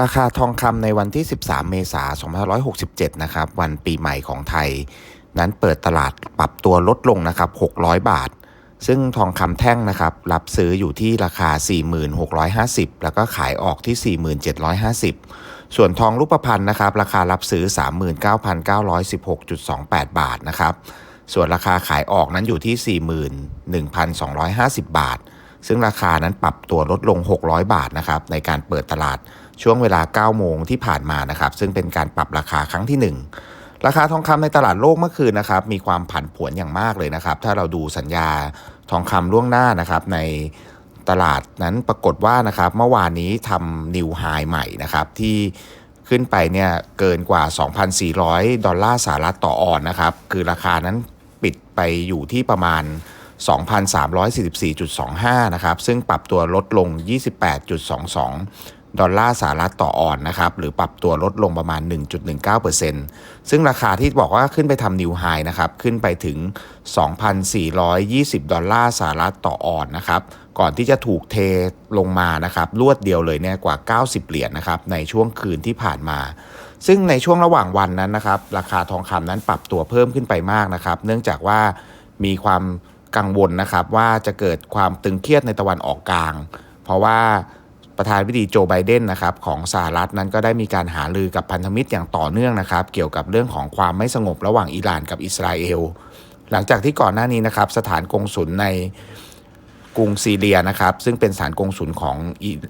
ราคาทองคำในวันที่ 13 เมษายน 2567 นะครับ วันปีใหม่ของไทย นั้นเปิดตลาดปรับตัวลดลงนะครับ 600 บาท ซึ่งทองคำแท่งนะครับ รับซื้ออยู่ที่ราคา 4650 แล้วก็ขายออกที่ 4750 ส่วนทองรูปพรรณนะครับ ราคารับซื้อ 39,916.28 บาทนะครับ ส่วนราคาขายออกนั้นอยู่ที่ 41,250 บาท ซึ่งราคานั้นปรับตัวลดลง 600 บาทนะครับ ในการเปิดตลาด ช่วงเวลา 9 โมงที่ผ่านมานะครับ ซึ่งเป็นการปรับราคาครั้งที่ 1 ราคาทองคำในตลาดโลกเมื่อคืนนะครับ มีความผันผวนอย่างมากเลยนะครับ ถ้าเราดูสัญญาทองคำล่วงหน้านะครับ ในตลาดนั้นปรากฏว่านะครับเมื่อวานนี้ทำนิวไฮใหม่นะครับที่ขึ้นไปเนี่ยเกินกว่า 2,400 ดอลลาร์สหรัฐต่อออนนะครับ คือราคานั้นปิดไปอยู่ที่ประมาณ 2,344.25 นะครับ ซึ่งปรับตัวลดลง 28.22 ดอลลาร์สหรัฐต่อออนนะครับหรือปรับตัวลดลงประมาณ 1.19%ซึ่งราคาที่บอกว่าขึ้นไปทำนิวไฮนะครับขึ้นไปถึง 2,420 ดอลลาร์สหรัฐต่อออนนะครับก่อนที่จะถูกเทลงมานะครับรวดเดียวเลยเนี่ยกว่า 90 เหรียญนะครับในช่วงคืนที่ผ่านมา ซึ่งในช่วงระหว่างวันนั้นนะครับราคาทองคำนั้นปรับตัวเพิ่มขึ้นไปมากนะครับ เนื่องจากว่ามีความกังวลนะครับว่าจะเกิดความตึงเครียดในตะวันออกกลาง เพราะว่า ประธานาธิบดีโจไบเดนนะครับของสหรัฐนั้นก็ได้มีการหารือกับพันธมิตรอย่างต่อเนื่องนะครับ เกี่ยวกับเรื่องของความไม่สงบระหว่างอิหร่านกับอิสราเอล หลังจากที่ก่อนหน้านี้นะครับสถานกงสุลในกรุงซีเรียนะครับ ซึ่งเป็นสถานกงสุลของ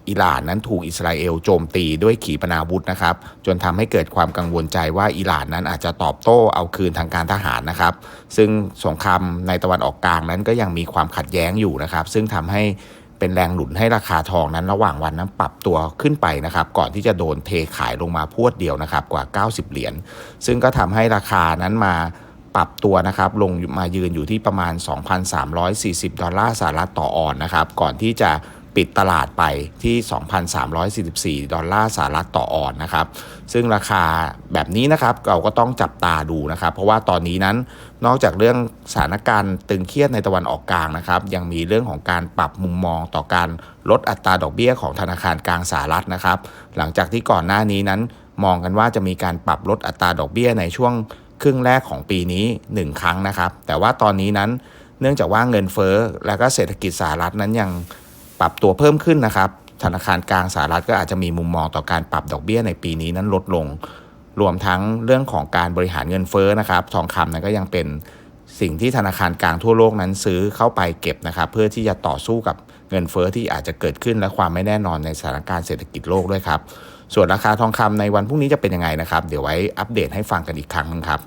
อิหร่านนั้นถูกอิสราเอลโจมตีด้วยขีปนาวุธนะครับ จนทำให้เกิดความกังวลใจว่าอิหร่านนั้นอาจจะตอบโต้เอาคืนทางการทหารนะครับ ซึ่งสงครามในตะวันออกกลางนั้นก็ยังมีความขัดแย้งอยู่นะครับ ซึ่งทำให้ เป็นแรงหนุนให้ราคาทองนั้นระหว่างวันนั้นปรับตัวขึ้นไปนะครับ ก่อนที่จะโดนเทขายลงมาพวดเดียวนะครับกว่า 90 เหรียญซึ่งก็ทำให้ราคานั้นมาปรับตัวนะครับลงมายืนอยู่ที่ประมาณ 2,340 ดอลลาร์สหรัฐต่อออนนะครับ ก่อนที่จะ ปิดตลาดไปที่ 2,344 ดอลลาร์สหรัฐต่อออนนะครับ ซึ่งราคาแบบนี้นะครับเราก็ต้องจับตาดูนะครับ เพราะว่าตอนนี้นั้นนอกจากเรื่องสถานการณ์ตึงเครียดในตะวันออกกลางนะครับ ยังมีเรื่องของการปรับมุมมองต่อการลดอัตราดอกเบี้ยของธนาคารกลางสหรัฐนะครับ หลังจากที่ก่อนหน้านี้นั้น มองกันว่าจะมีการปรับลดอัตราดอกเบี้ยในช่วงครึ่งแรกของปีนี้ 1 ครั้งนะครับ แต่ว่าตอนนี้นั้นเนื่องจากว่าเงินเฟ้อและก็เศรษฐกิจสหรัฐนั้นยัง ปรับตัวเพิ่มขึ้นนะครับ ธนาคารกลางสหรัฐก็อาจจะมีมุมมองต่อการปรับดอกเบี้ยในปีนี้นั้นลดลง รวมทั้งเรื่องของการบริหารเงินเฟ้อนะครับ ทองคำนั้นก็ยังเป็นสิ่งที่ธนาคารกลางทั่วโลกนั้นซื้อเข้าไปเก็บนะครับ เพื่อที่จะต่อสู้กับเงินเฟ้อที่อาจจะเกิดขึ้นและความไม่แน่นอนในสถานการณ์เศรษฐกิจโลกด้วยครับ ส่วนราคาทองคำในวันพรุ่งนี้จะเป็นยังไงนะครับ เดี๋ยวไว้อัปเดตให้ฟังกันอีกครั้งนึงครับ